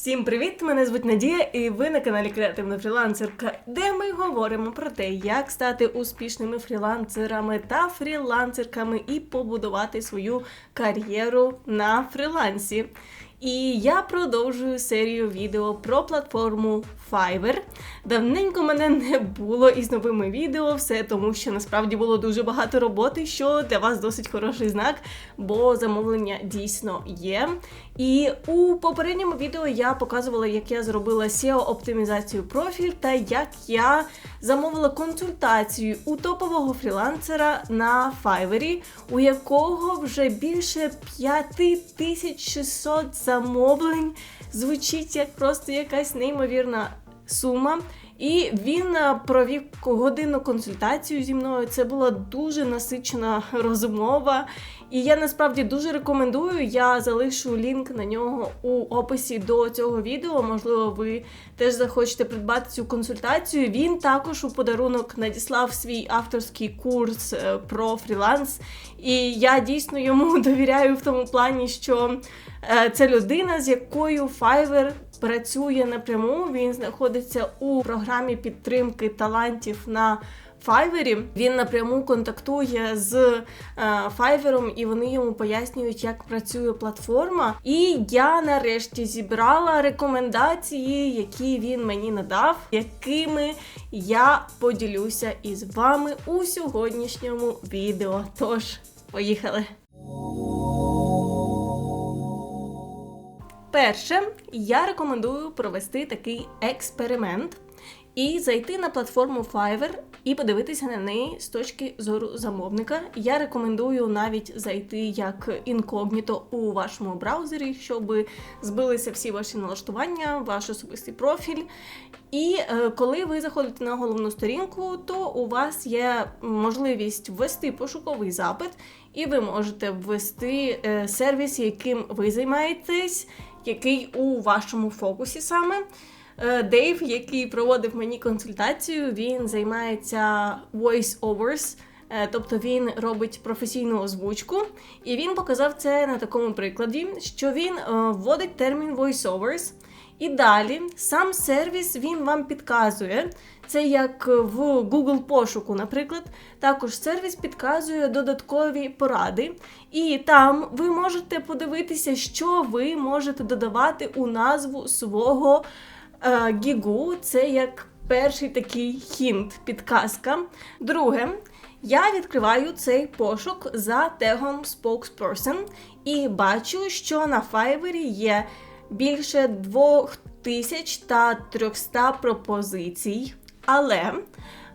Всім привіт! Мене звуть Надія, і ви на каналі Креативна фрілансерка, де ми говоримо про те, як стати успішними фрілансерами та фрілансерками і побудувати свою кар'єру на фрілансі. І я продовжую серію відео про платформу Fiverr. Давненько мене не було із новими відео, все тому що насправді було дуже багато роботи, що для вас досить хороший знак, бо замовлення дійсно є. І у попередньому відео я показувала, як я зробила SEO-оптимізацію профіль та як я замовила консультацію у топового фрілансера на Fiverr, у якого вже більше 5600 замовлень. Звучить як просто якась неймовірна сума. І він е, провів годинну консультацію зі мною. Це була дуже насичена розмова. І я насправді дуже рекомендую. Я залишу лінк на нього у описі до цього відео. Можливо, ви теж захочете придбати цю консультацію. Він також у подарунок надіслав свій авторський курс е, про фріланс. І я дійсно йому довіряю в тому плані, що е, це людина, з якою Fiverr працює напряму. Він знаходиться у програмі підтримки талантів на Fiverr. Він напряму контактує з Fiverr, і вони йому пояснюють, як працює платформа. І я нарешті зібрала рекомендації, які він мені надав, якими я поділюся із вами у сьогоднішньому відео. Тож, поїхали! Перше, я рекомендую провести такий експеримент і зайти на платформу Fiverr і подивитися на неї з точки зору замовника. Я рекомендую навіть зайти як інкогніто у вашому браузері, щоб збилися всі ваші налаштування, ваш особистий профіль. І е, коли ви заходите на головну сторінку, то у вас є можливість ввести пошуковий запит, і ви можете ввести е, сервіс, яким ви займаєтесь який у вашому фокусі саме. Е, Дейв, який проводив мені консультацію, він займається voice-overs, е, тобто він робить професійну озвучку, і він показав це на такому прикладі, що він е, вводить термін voice-overs, і далі сам сервіс він вам підказує. Це як в Google пошуку, наприклад. Також сервіс підказує додаткові поради, і там ви можете подивитися, що ви можете додавати у назву свого е, гігу. Це як перший такий хінт, підказка. Друге. Я відкриваю цей пошук за тегом Spokesperson і бачу, що на Fiverr є більше 2300 пропозицій, але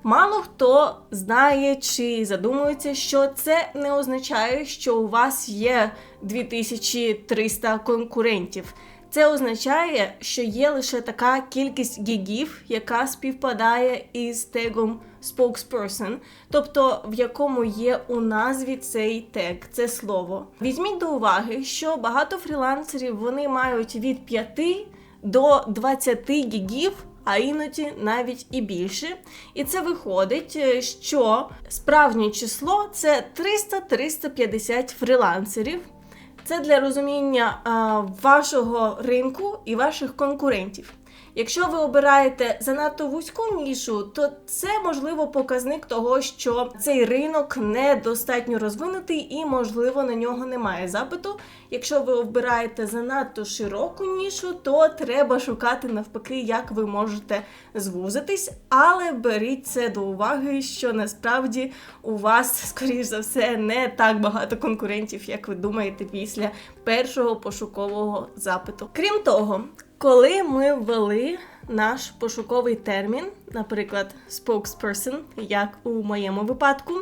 мало хто знає чи задумується, що це не означає, що у вас є 2300 конкурентів. Це означає, що є лише така кількість гігів, яка співпадає із тегом spokesperson, тобто в якому є у назві цей тег, це слово. Візьміть до уваги, що багато фрілансерів вони мають від 5 до 20 гігів. А іноді навіть і більше. І це виходить, що справжнє число це 300-350 фрілансерів. Це для розуміння вашого ринку і ваших конкурентів. Якщо ви обираєте занадто вузьку нішу, то це можливо показник того, що цей ринок недостатньо розвинутий і, можливо, на нього немає запиту. Якщо ви обираєте занадто широку нішу, то треба шукати навпаки, як ви можете звузитись, але беріть це до уваги, що насправді у вас, скоріш за все, не так багато конкурентів, як ви думаєте, після першого пошукового запиту. Крім того, коли ми ввели наш пошуковий термін, наприклад, spokesperson, як у моєму випадку,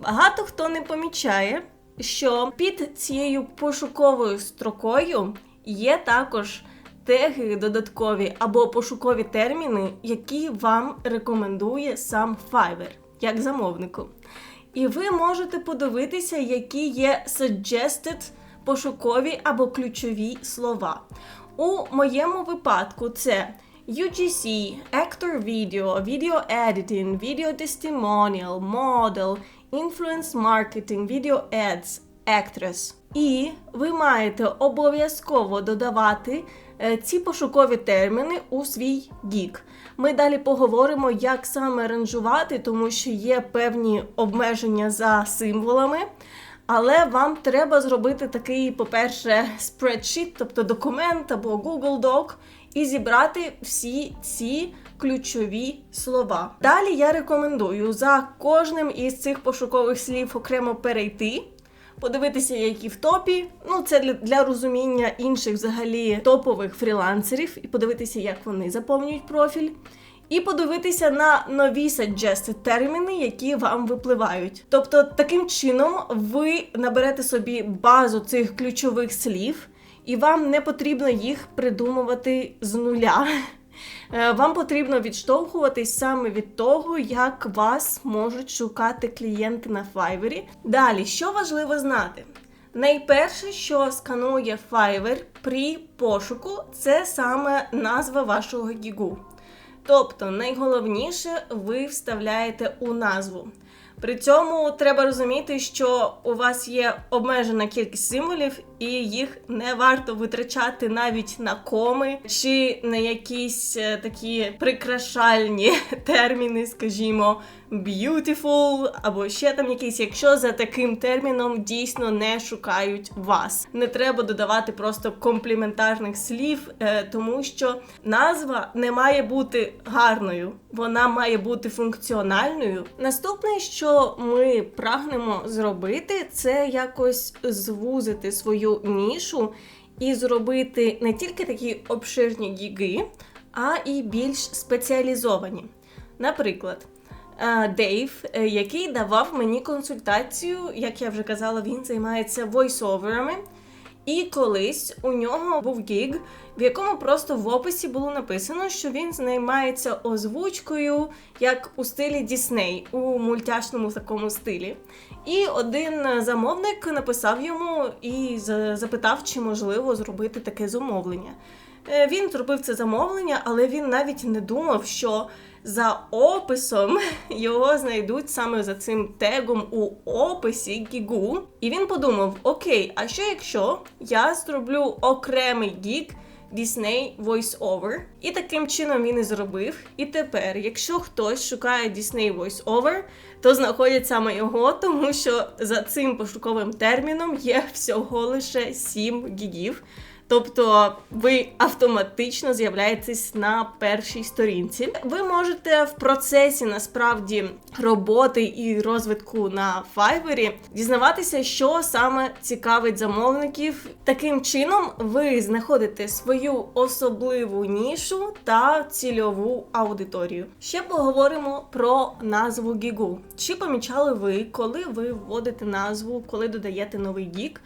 багато хто не помічає, що під цією пошуковою строкою є також теги додаткові або пошукові терміни, які вам рекомендує сам Fiverr, як замовнику. І ви можете подивитися, які є suggested пошукові або ключові слова. У моєму випадку це UGC, Actor Video, Video Editing, Video Testimonial, Model, Influence Marketing, Video Ads, Actress. І ви маєте обов'язково додавати е, ці пошукові терміни у свій гік. Ми далі поговоримо, як саме ранжувати, тому що є певні обмеження за символами. Але вам треба зробити такий, по-перше, спредшіт, тобто документ або Google Doc, і зібрати всі ці ключові слова. Далі я рекомендую за кожним із цих пошукових слів окремо перейти. Подивитися, які в топі. Ну, це для, для розуміння інших взагалі топових фрілансерів, і подивитися, як вони заповнюють профіль. І подивитися на нові suggested терміни, які вам випливають. Тобто, таким чином ви наберете собі базу цих ключових слів, і вам не потрібно їх придумувати з нуля. Е, Вам потрібно відштовхуватись саме від того, як вас можуть шукати клієнти на Fiverr. Далі, що важливо знати? Найперше, що сканує Fiverr при пошуку, це саме назва вашого гігу. Тобто, найголовніше ви вставляєте у назву. При цьому треба розуміти, що у вас є обмежена кількість символів, і їх не варто витрачати навіть на коми чи на якісь е, такі прикрашальні терміни, скажімо, beautiful або ще там якісь, якщо за таким терміном дійсно не шукають вас. Не треба додавати просто компліментарних слів, е, тому що назва не має бути гарною, вона має бути функціональною. Наступне, що ми прагнемо зробити, це якось звузити свою нішу і зробити не тільки такі обширні гіги, а і більш спеціалізовані. Наприклад, е, Дейв, е, який давав мені консультацію, як я вже казала, він займається войсоверами. І колись у нього був гіг, в якому просто в описі було написано, що він займається озвучкою, як у стилі Дісней, у мультяшному такому стилі. І один замовник написав йому і запитав, чи можливо зробити таке замовлення. Е, Він зробив це замовлення, але він навіть не думав, що за описом його знайдуть саме за цим тегом у описі гігу. І він подумав: окей, а що якщо я зроблю окремий гіг Disney VoiceOver? І таким чином він і зробив. І тепер, якщо хтось шукає Disney VoiceOver, то знаходять саме його, тому що за цим пошуковим терміном є всього лише 7 гігів. Тобто ви автоматично з'являєтесь на першій сторінці. Ви можете в процесі насправді роботи і розвитку на Fiverr дізнаватися, що саме цікавить замовників. Таким чином, ви знаходите свою особливу нішу та цільову аудиторію. Ще поговоримо про назву гігу. Чи помічали ви, коли ви вводите назву, коли додаєте новий гік?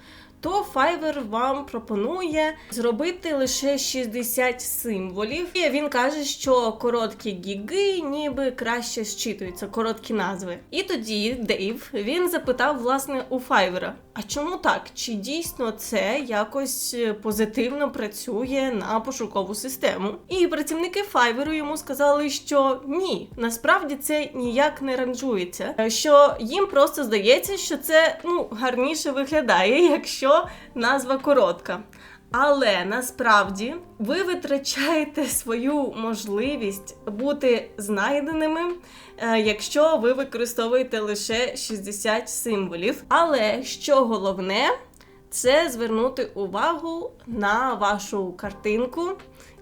То Fiverr вам пропонує зробити лише 60 символів. І він каже, що короткі гіги ніби краще зчитуються, короткі назви. І тоді Дейв він запитав власне у Fiverr, а чому так? Чи дійсно це якось е, позитивно працює на пошукову систему? І працівники Fiverr йому сказали, що ні, насправді це ніяк не ранжується, е, що їм просто здається, що це ну гарніше виглядає, якщо назва коротка. Але насправді ви витрачаєте свою можливість бути знайденими, е, якщо ви використовуєте лише 60 символів. Але що головне, це звернути увагу на вашу картинку,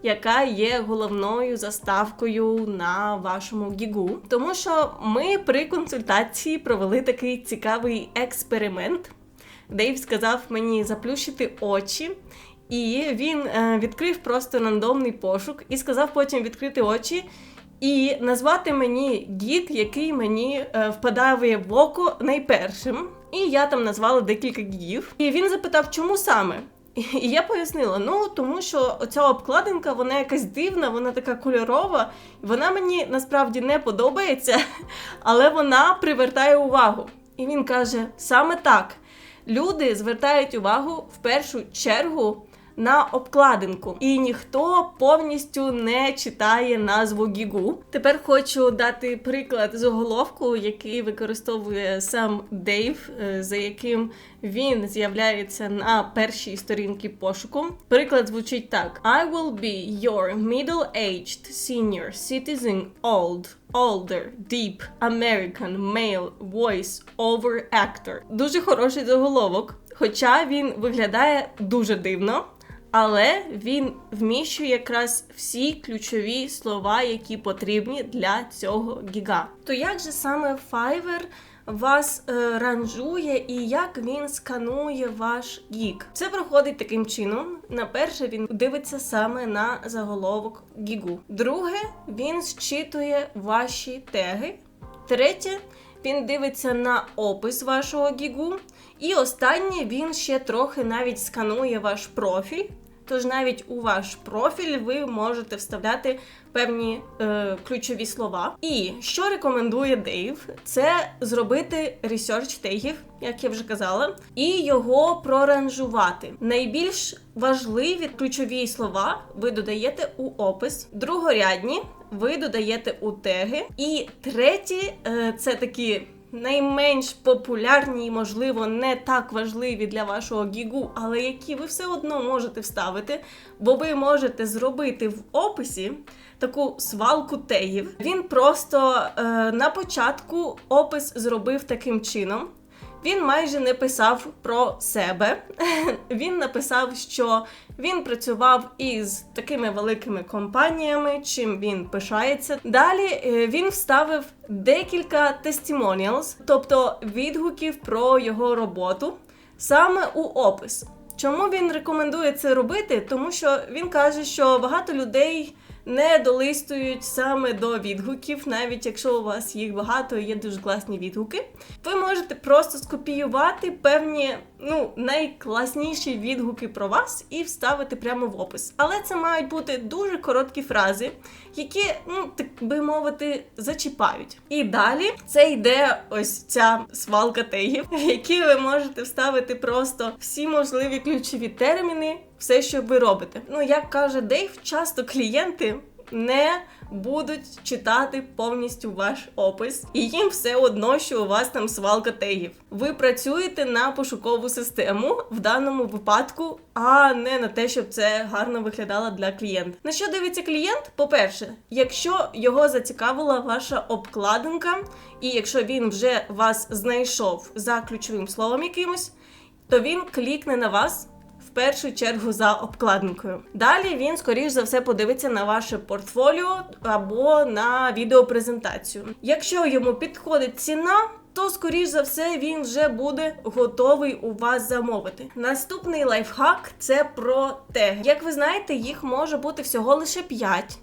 яка є головною заставкою на вашому гігу. Тому що ми при консультації провели такий цікавий експеримент. Дейв сказав мені заплющити очі. І він е, відкрив просто рандомний пошук і сказав потім відкрити очі і назвати мені гік, який мені е, впадає в око найпершим. І я там назвала декілька гігів. І він запитав, чому саме. І я пояснила: ну тому що оця обкладинка, вона якась дивна, вона така кольорова, вона мені насправді не подобається, але вона привертає увагу. І він каже: саме так. Люди звертають увагу в першу чергу на обкладинку, і ніхто повністю не читає назву гігу. Тепер хочу дати приклад заголовку, який використовує сам Дейв, е, за яким він з'являється на першій сторінці пошуку. Приклад звучить так: I will be your middle-aged senior citizen old. Older, deep, American, male, voice, over actor. Дуже хороший заголовок, хоча він виглядає дуже дивно, але він вміщує якраз всі ключові слова, які потрібні для цього гіга. То як же саме Fiverr вас е, ранжує і як він сканує ваш гік. Це проходить таким чином. На перше, він дивиться саме на заголовок гігу. Друге, він зчитує ваші теги. Третє, він дивиться на опис вашого гігу. І останнє він ще трохи навіть сканує ваш профіль. Тож навіть у ваш профіль ви можете вставляти певні е, ключові слова. І що рекомендує Дейв, це зробити ресерч тегів, як я вже казала, і його проранжувати. Найбільш важливі ключові слова ви додаєте у опис, другорядні ви додаєте у теги, і треті е, це такі найменш популярні, і, можливо, не так важливі для вашого гігу, але які ви все одно можете вставити, бо ви можете зробити в описі таку свалку тегів. Він просто е, на початку опис зробив таким чином. Він майже не писав про себе. Він написав, що він працював із такими великими компаніями, чим він пишається. Далі е, він вставив декілька тестімоніалс, тобто відгуків про його роботу, саме у опис. Чому він рекомендує це робити? Тому що він каже, що багато людей не долистують саме до відгуків, навіть якщо у вас їх багато є дуже класні відгуки. Ви можете просто скопіювати певні ну, найкласніші відгуки про вас і вставити прямо в опис. Але це мають бути дуже короткі фрази, які, ну, так би мовити, зачіпають. І далі це йде ось ця свалка тегів, які ви можете вставити просто всі можливі ключові терміни все, що ви робите. Ну, як каже Дейв, часто клієнти не будуть читати повністю ваш опис, і їм все одно, що у вас там свалка тегів. Ви працюєте на пошукову систему в даному випадку, а не на те, щоб це гарно виглядало для клієнта. На що дивиться клієнт? По-перше, якщо його зацікавила ваша обкладинка, і якщо він вже вас знайшов за ключовим словом якимось, то він клікне на вас першу чергу за обкладинкою. Далі він, скоріш за все, подивиться на ваше портфоліо або на відеопрезентацію. Якщо йому підходить ціна, то, скоріш за все, він вже буде готовий у вас замовити. Наступний лайфхак це про теги. Як ви знаєте, їх може бути всього лише 5.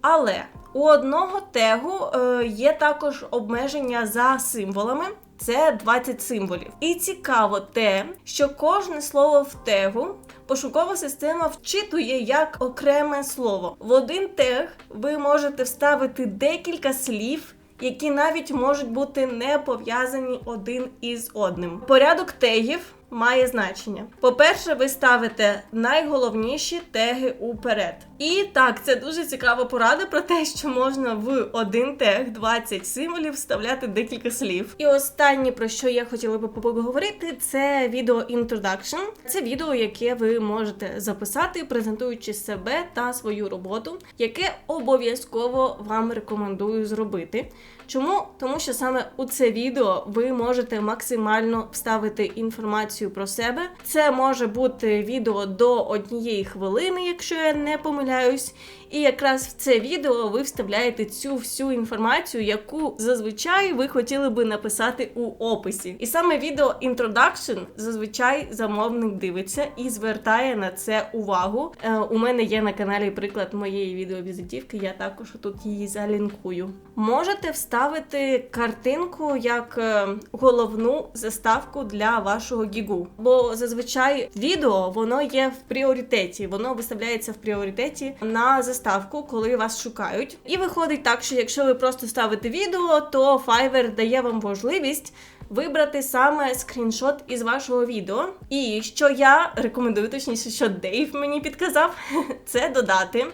Але у одного тегу е, є також обмеження за символами це 20 символів. І цікаво те, що кожне слово в тегу пошукова система вчитує як окреме слово. В один тег ви можете вставити декілька слів. Які навіть можуть бути не пов'язані один із одним. Порядок тегів має значення. По-перше, ви ставите найголовніші теги уперед. І так, це дуже цікава порада про те, що можна в один тег 20 символів вставляти декілька слів. І останнє, про що я хотіла би поговорити, це відео introduction. Це відео, яке ви можете записати, презентуючи себе та свою роботу, яке обов'язково вам рекомендую зробити. Чому? Тому що саме у це відео ви можете максимально вставити інформацію про себе. Це може бути відео до однієї хвилини, якщо я не помиляюсь. І якраз в це відео ви вставляєте цю всю інформацію, яку зазвичай ви хотіли би написати у описі. І саме відео Introduction зазвичай замовник дивиться і звертає на це увагу. Е, у мене є на каналі приклад моєї відеовізитівки, я також тут її залінкую. Можете вставити картинку як е, головну заставку для вашого гігу. Бо зазвичай відео воно є в пріоритеті, воно виставляється в пріоритеті на заставку заставку, коли вас шукають. І виходить так, що якщо ви просто ставите відео, то Fiverr дає вам можливість вибрати саме скріншот із вашого відео. І що я рекомендую, точніше, що Дейв мені підказав, це додати.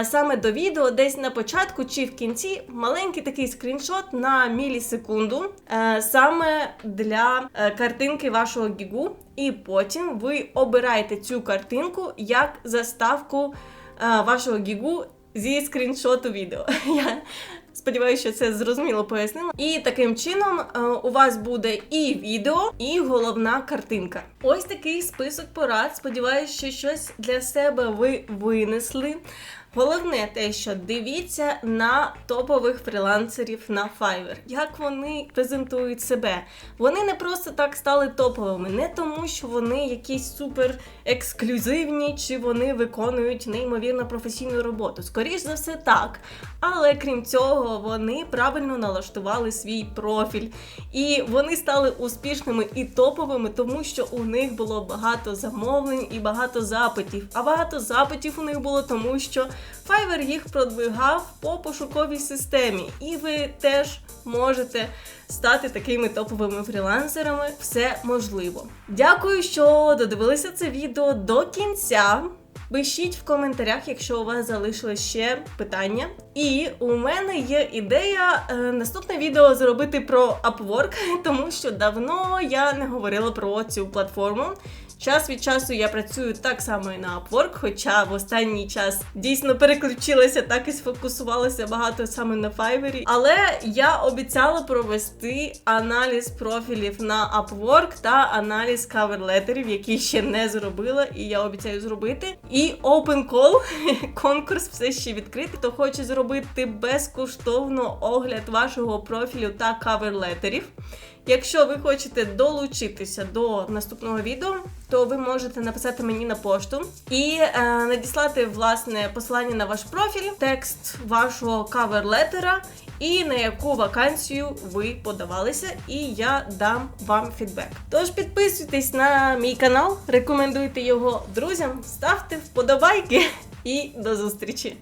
е, Саме до відео, десь на початку чи в кінці маленький такий скріншот на мілісекунду, е, саме для е, картинки вашого гігу. І потім ви обираєте цю картинку як заставку вашого гігу зі скріншоту відео. Я сподіваюся, що це зрозуміло пояснила. І таким чином е, у вас буде і відео, і головна картинка. Ось такий список порад. Сподіваюся, що щось для себе ви винесли. Головне те, що дивіться на топових фрілансерів на Fiverr, як вони презентують себе. Вони не просто так стали топовими, не тому, що вони якісь супер ексклюзивні, чи вони виконують неймовірно професійну роботу. Скоріш за все, так. Але крім цього, вони правильно налаштували свій профіль. І вони стали успішними і топовими, тому що у них було багато замовлень і багато запитів. А багато запитів у них було тому, що Fiverr їх продвигав по пошуковій системі, і ви теж можете стати такими топовими фрілансерами. Все можливо. Дякую, що додивилися це відео до кінця. Пишіть в коментарях, якщо у вас залишилось ще питання. І у мене є ідея е, наступне відео зробити про Upwork, тому що давно я не говорила про цю платформу. Час від часу я працюю так само і на Upwork, хоча в останній час дійсно переключилася, так і сфокусувалася багато саме на Fiverr. Але я обіцяла провести аналіз профілів на Upwork та аналіз каверлетерів, які ще не зробила, і я обіцяю зробити. І Open Call, конкурс все ще відкритий. Хто хоче зробити безкоштовно огляд вашого профілю та каверлетерів. Якщо ви хочете долучитися до наступного відео, то ви можете написати мені на пошту і е, надіслати власне посилання на ваш профіль, текст вашого каверлетера і на яку вакансію ви подавалися, і я дам вам фідбек. Тож підписуйтесь на мій канал, рекомендуйте його друзям, ставте вподобайки і до зустрічі!